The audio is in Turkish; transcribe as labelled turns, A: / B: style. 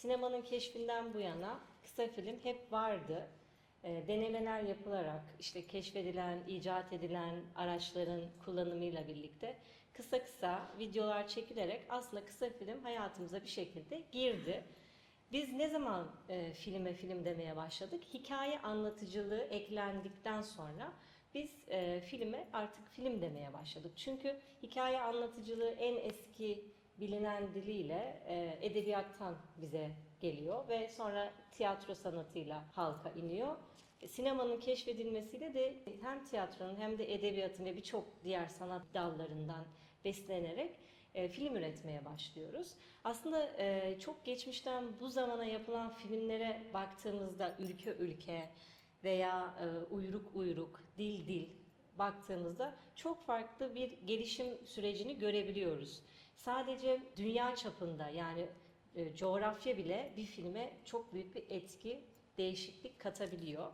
A: Sinemanın keşfinden bu yana kısa film hep vardı. E, denemeler yapılarak işte keşfedilen, icat edilen araçların kullanımıyla birlikte kısa kısa videolar çekilerek aslında kısa film hayatımıza bir şekilde girdi. Biz ne zaman e, filme film demeye başladık? Hikaye anlatıcılığı eklendikten sonra biz e, filme artık film demeye başladık. Çünkü hikaye anlatıcılığı en eski bilinen diliyle e, edebiyattan bize geliyor ve sonra tiyatro sanatıyla halka iniyor. Sinemanın keşfedilmesiyle de hem tiyatronun hem de edebiyatın ve birçok diğer sanat dallarından beslenerek e, film üretmeye başlıyoruz. Aslında e, çok geçmişten bu zamana yapılan filmlere baktığımızda ülke ülke veya e, uyruk uyruk, dil dil baktığımızda çok farklı bir gelişim sürecini görebiliyoruz. Sadece dünya çapında yani e, coğrafya bile bir filme çok büyük bir etki, değişiklik katabiliyor.